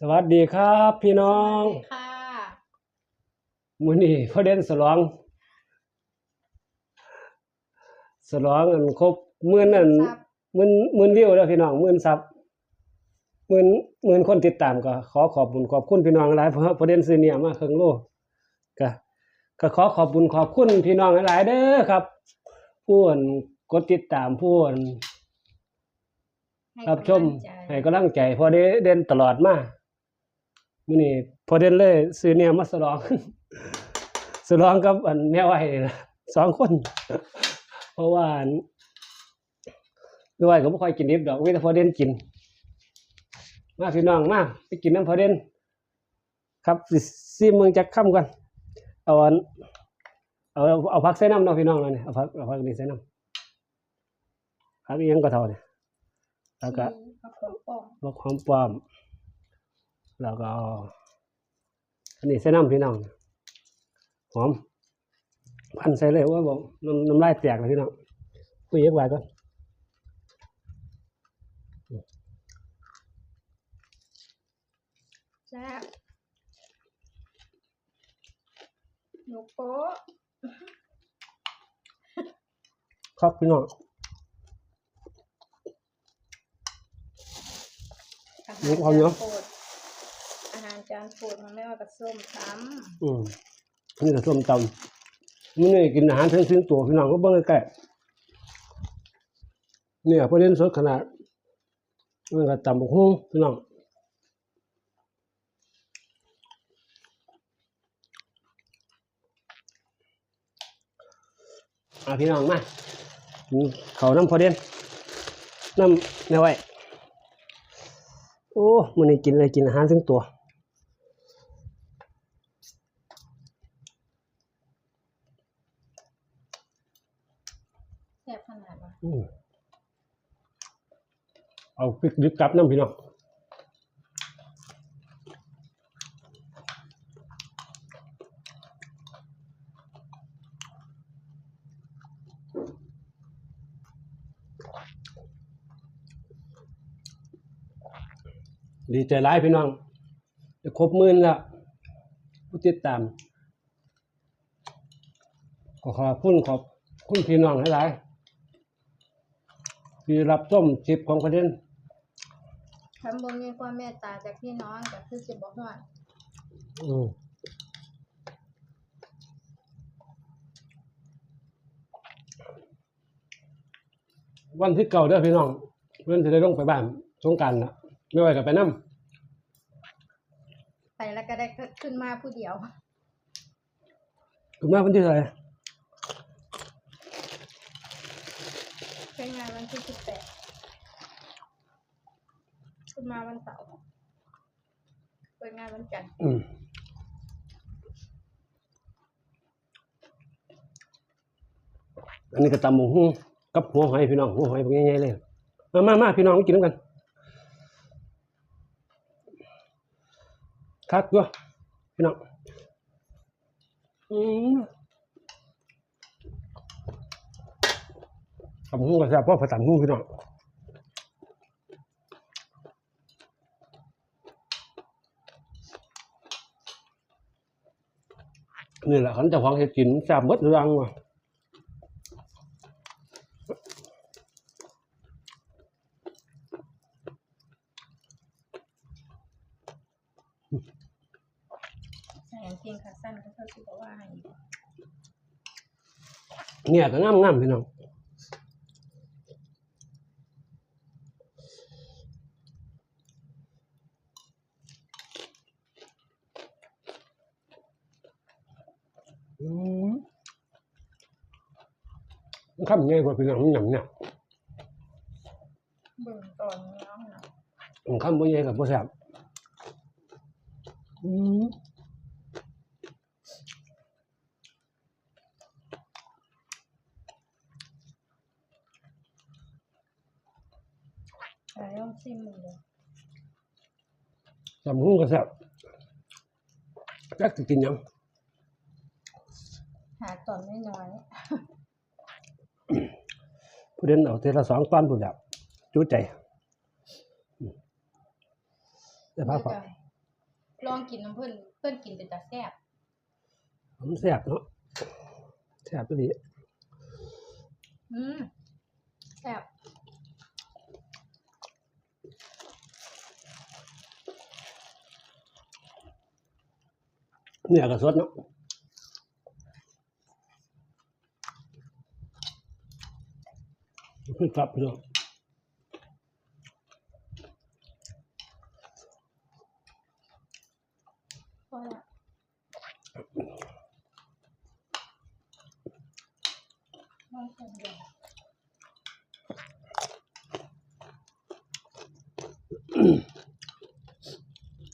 สวัสดีครับ พี่น้องสวัสดีค่ะมื้อนี้พอเด่นสลอง สลองอันครบหมื่นอันครับ หมื่นหมื่นวิวแล้วพี่น้องหมื่นซับหมื่นหมื่นคนติดตามก็ ขอขอบคุณขอบคุณพี่น้องหลายเพราะพอเด่นซื้อเนี่ยมาครึ่งโลก็ก็ขอขอบคุณขอบคุณพี่น้องหลายๆเด้อครับผู้อันกดติดตามผู้อัน ให้รับชมกำลังใจให้กำลังใจพอได้เด่นตลอดมา มื้อนี้พอเด่นเลยซื้อเนี่ยมาสลองสลองกับอันแม่ไว้นี่ล่ะสองคน เพราะว่าอันแม่ไว้ก็บ่ค่อยกินดิบดอกมีแต่พอเด่นกิน มาพี่น้องมาไปกินน้ำพอเด่นครับสิซิมึงจักค่ำก่อนเอาอันเอาเอาผักใส่น้ำเนาะพี่น้องเนาะนี่เอาผักเอาผักนี่ใส่น้ำผักอีหยังก็เท่านี่แล้วก็ผักขมป้อมลวกหอมปลอม แล้วก็เอาอันนี้ใส่น้ำพี่น้องหอมพันใส่เลยว่าบอกน้ำน้ำลายแตกเลยพี่น้องคุยเยอะไว้ก่อนแซ่บหนูโป๊ะครับพี่น้องอาหนูหารเอาเนอะจานโปรดอาหารจานมันไม่ว่ากับส้มตอืมนี่ก็ส้มตำมื้อนี้กินอาหารเพิ่งซึ้งตัวพี่น้องก็เบิ่งใกล้ๆเนี่ยประเด็นสดขนาดมันก็ตำบกหุ่งพี่น้องอะพี่น้องมาเขาน้ำพอเด่นน้ำเนี่ยไว้โอ้มื้อนี้กินอะไรกินอาหารถึงตัวำแซ่บขนาดว่า อืม เอาพริกดิบกลับน้ำพี่น้องดีใจร้ายพี่น้องจะครบมื่นแล้วผู้ติดตามก็ขอบคุณขอบคุณพี่น้องหลายๆที่รับส้มชิปของประเด็น คำบนมีความเมตตาจากพี่น้องกับคือสิบอกว่าอืมวันที่เก่าเด้อพี่น้องเพื่อนจะได้ลงไปบ้านสงกรารนะไม่ไหวกับไปน้ไปแล้วก็ได้ขึ้นมาผู้เดียวำถึงมาวันที่เท่าไหร่ ใช้งานวันที่สิบแปดขึ้น มาวันเสาร์เปิดงานวันจันทร์อืมอันนี้ก็ตำหมูหุ้งกับหัวหอยพี่น้องหัวหอยเป็นไงๆเลยมามามาพี่น้องมากินน้ำกันคักด้วยพี่น้องอืมตำหุ้งก็แซ่บเพราะผสมหุ้งพี่น้อง นี่แหละขันเจะของเห็ดกินแซ่บเบิดเรื่องว่ะใส่กางเกงขาสั้นก็เขาสิบอกว่าให้เนี่ยก็งามงามๆพี่น้อง อืมมันคำง่ายกว่าพี่น้องมันหยำเนี่ยเบิ่งตอนนี้เอาหน่อยมันคำบ่ใหญ่กับบ่แซ่บอืมใส่ลองชิมมึงเลยตำหุ้งก็แซ่บจักสิกินหยัง หาตอนไม่น้อยผู้เด่นเอาเทละสองตอนผู้แบบจุใจอืมได้พักผ่อนลองกินน้ำเพิ่นเพิ่นกินเป็นตาแซ่บมันแซ่บเนาะแซ่บตัวนี้อืมแซ่บเนี่ยก็สดเนาะ ขึ้นกลับไปเลยพอละลองกินดู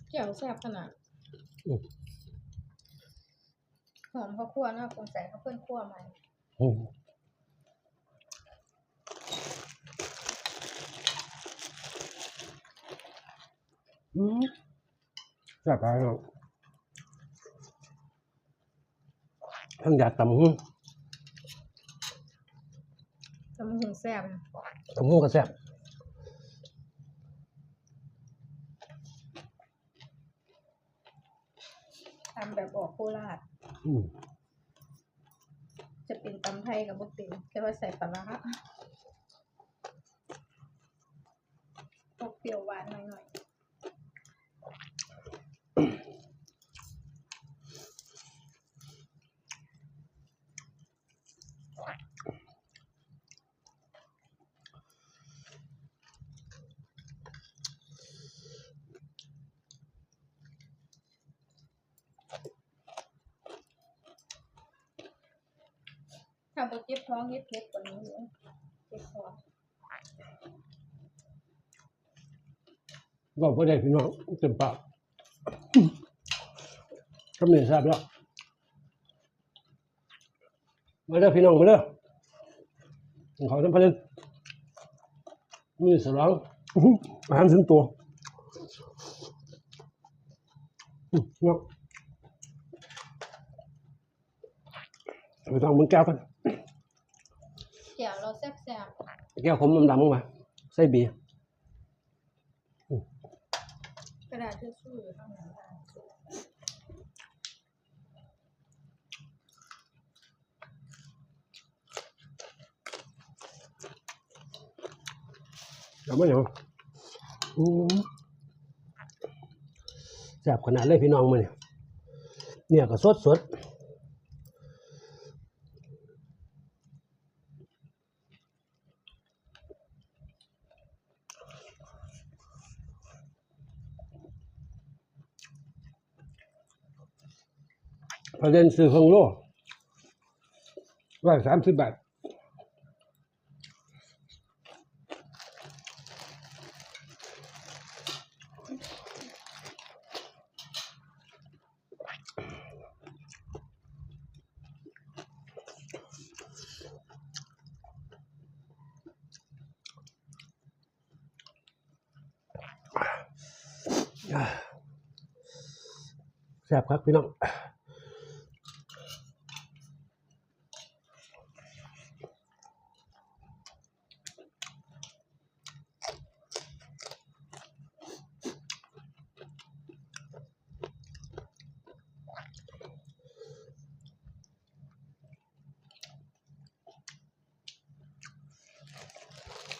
เจียวแซ่บขนาดอืมหอมข้าวคั่วเนาะคงใส่ข้าวเพิ่นคั่วมาอืม อืมแซ่บไปเนาะทั้งอยากตำหุ้งตำหุงแซ่บตำหุ้งก็แซ่บทำแบบออกโคราชอืมจะเป็นตำไทยกับบุเป็นแค่ว่าใส่ปลาร้าออกเปรี้ยวหวานหน่อยๆ ถ้าบเจ็บท้องเฮ็ดเผ็ดกว่านี้เลยเจ็บท้องก็พอได้พี่น้องเต็มปากก็มีทราบแล้ว มาเด้อพี่น้องมาเด้อของเขาทั้งพันมีสลองอาหารถึงตัวอืมเนาะไปต้องมึงแก้วกันเจียวเราแซ่บแก้วผมดำๆลงมาใส่เบียร์ๆกระดาษทิชชู่อยู่ข้างหลังบ้าน เดี๋ยวไม่เหรออืมแซ่บขนาดเลยพี่น้องมาเนี่ยเนี่ยก็สดสดประเด็นซื้อของโลร้อยสามสิบบาท แซ่บครับพี่น้อง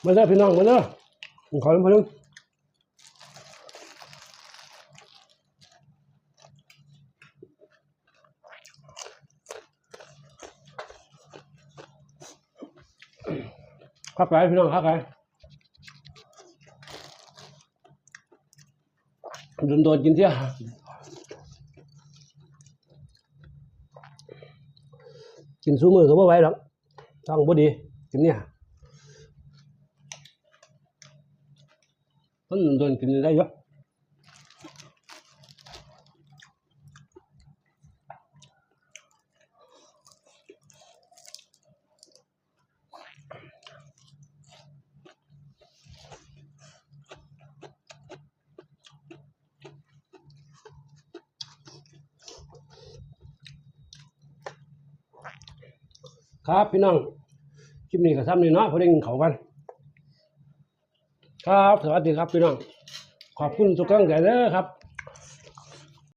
มาเด้อพี่น้องมาเด้อผมขอน้ำพะนึง ข้าวไก่พี่น้องข้าวไก่โดนโดนๆกินเที่ยกินซูมือก็ไม่ไหวหรอกต้องบ่ดีกินเนี่ยมันโดนกินได้เยอะ ครับพี่น้องคลิปนี้ก็ทำนี่เนาะพอได้กินเขากันครับสวัสดีครับพี่น้องขอบคุณทุกท่านใจเลยครับ